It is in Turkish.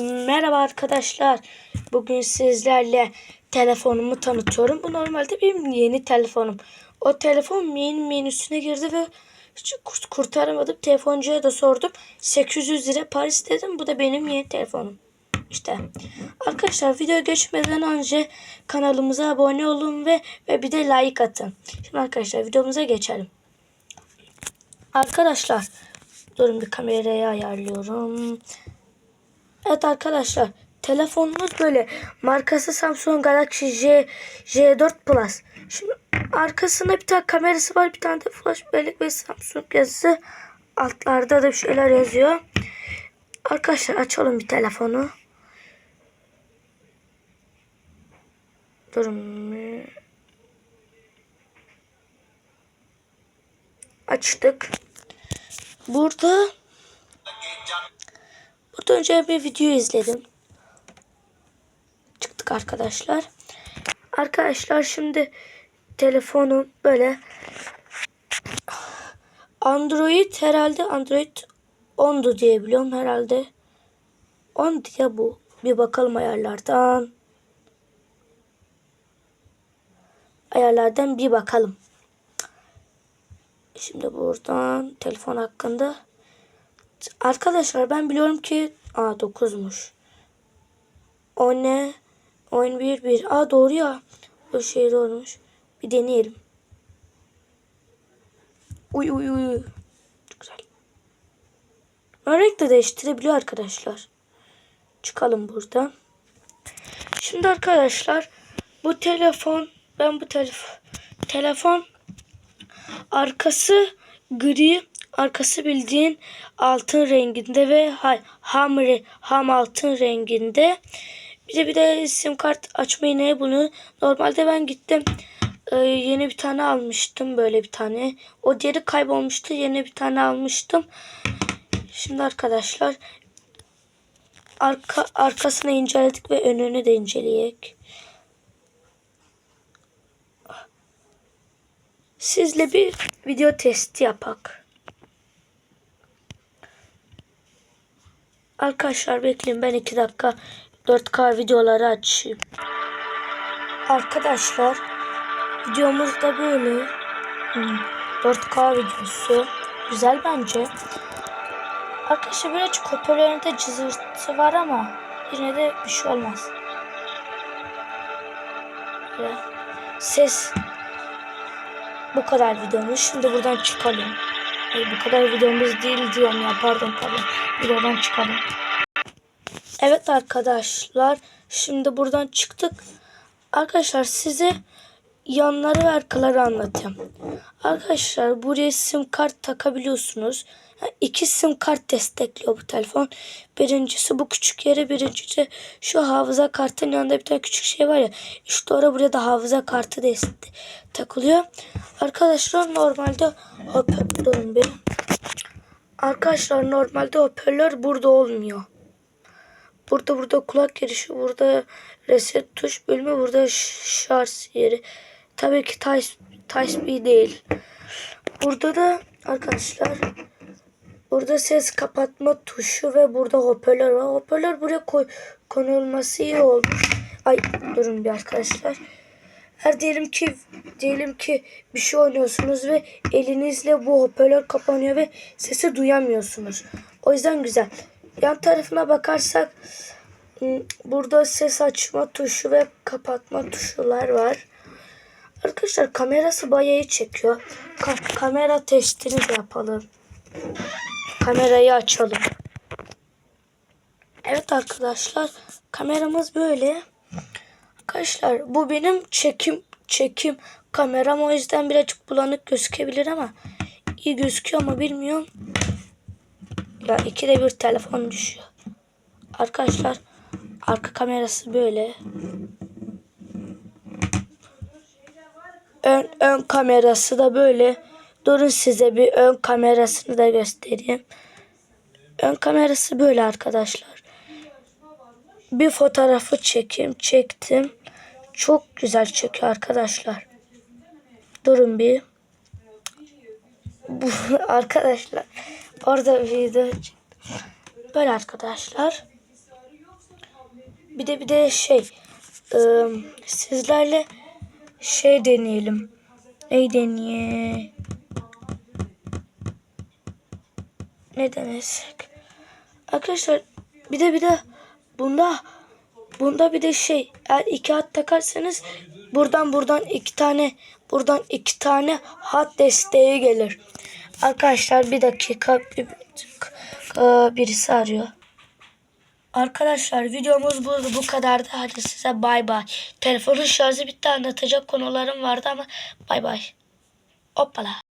Merhaba arkadaşlar. Bugün sizlerle telefonumu tanıtıyorum. Bu normalde benim yeni telefonum. O telefon main menüsüne girdi ve hiç kurt- kurtaramadım. Telefoncuya da sordum. 800 lira Paris dedim. Bu da benim yeni telefonum. İşte. Arkadaşlar video geçmeden önce kanalımıza abone olun ve ve bir de like atın. Şimdi arkadaşlar videomuza geçelim. Arkadaşlar durun bir kamerayı ayarlıyorum. Evet arkadaşlar telefonumuz böyle markası Samsung Galaxy J J4 Plus. Şimdi arkasında bir tane kamerası var bir tane de flash bellek ve Samsung yazısı altlarda da bir şeyler yazıyor. Arkadaşlar açalım bir telefonu. Durun. Açtık. Burada Burada önce bir video izledim. Çıktık arkadaşlar. Arkadaşlar şimdi telefonum böyle Android herhalde Android 10'du diye biliyorum herhalde. 10 diye bu. Bir bakalım ayarlardan. Ayarlardan bir bakalım. Şimdi buradan telefon hakkında Arkadaşlar ben biliyorum ki a 9'muş. O ne? Oyun 1 1. Aa doğru ya. O şey doğrumuş. Bir deneyelim. Uy uy uy. Çok güzel. Renk de değiştirebiliyor arkadaşlar. Çıkalım buradan. Şimdi arkadaşlar bu telefon ben bu telefon telefon arkası gri arkası bildiğin altın renginde ve ha- ham, ham altın renginde. Bir de bir de sim kart açma iğneyi bunu. Normalde ben gittim e, yeni bir tane almıştım böyle bir tane. O diğeri kaybolmuştu. Yeni bir tane almıştım. Şimdi arkadaşlar arka arkasını inceledik ve önünü de inceleyek. Sizle bir video testi yapak. Arkadaşlar bekleyin ben 2 dakika 4K videoları açayım. Arkadaşlar videomuz da böyle. Hmm, 4K videosu. Güzel bence. Arkadaşlar birazcık hoparlöründe cızırtı var ama yine de bir şey olmaz. Böyle. Ses bu kadar videomuz. Şimdi buradan çıkalım. Ay, bu kadar videomuz değil diyorum ya pardon pardon. Videodan çıkalım. Evet arkadaşlar şimdi buradan çıktık. Arkadaşlar size yanları ve arkaları anlatayım. Arkadaşlar buraya sim kart takabiliyorsunuz. İki sim kart destekliyor bu telefon. Birincisi bu küçük yere birincisi şu hafıza kartın yanında bir tane küçük şey var ya. İşte oraya buraya da hafıza kartı destek takılıyor. Arkadaşlar normalde hop durun bir. Arkadaşlar normalde hoparlör burada olmuyor. Burada burada kulak girişi, burada reset tuş bölümü, burada şarj yeri. Tabii ki Type, Type-B değil. Burada da arkadaşlar burada ses kapatma tuşu ve burada hoparlör var. Hoparlör buraya koy, konulması iyi olmuş. Ay durun bir arkadaşlar. Her diyelim ki diyelim ki bir şey oynuyorsunuz ve elinizle bu hoparlör kapanıyor ve sesi duyamıyorsunuz. O yüzden güzel. Yan tarafına bakarsak ım, burada ses açma tuşu ve kapatma tuşular var. Arkadaşlar kamerası bayağı çekiyor. Ka- kamera testini de yapalım. Kamerayı açalım. Evet arkadaşlar kameramız böyle. Arkadaşlar bu benim çekim çekim kameram o yüzden birazcık bulanık gözükebilir ama iyi gözüküyor ama bilmiyorum. Ya ikide bir telefon düşüyor. Arkadaşlar arka kamerası böyle. Ön, ön kamerası da böyle. Durun size bir ön kamerasını da göstereyim. Ön kamerası böyle arkadaşlar. Bir fotoğrafı çekeyim. Çektim. Çok güzel çekiyor arkadaşlar. Durun bir. Bu arkadaşlar. Orada video çektim. Böyle arkadaşlar. bir de bir de şey e, sizlerle şey deneyelim. Ne deneye? Ne denesek? Arkadaşlar bir de bir de bunda bunda bir de şey eğer iki hat takarsanız buradan buradan iki tane buradan iki tane hat desteği gelir. Arkadaşlar bir dakika bir, Aa, birisi arıyor. Arkadaşlar videomuz bu, bu kadardı. Hadi size bay bay. Telefonun şarjı bitti anlatacak konularım vardı ama bay bay. Hoppala.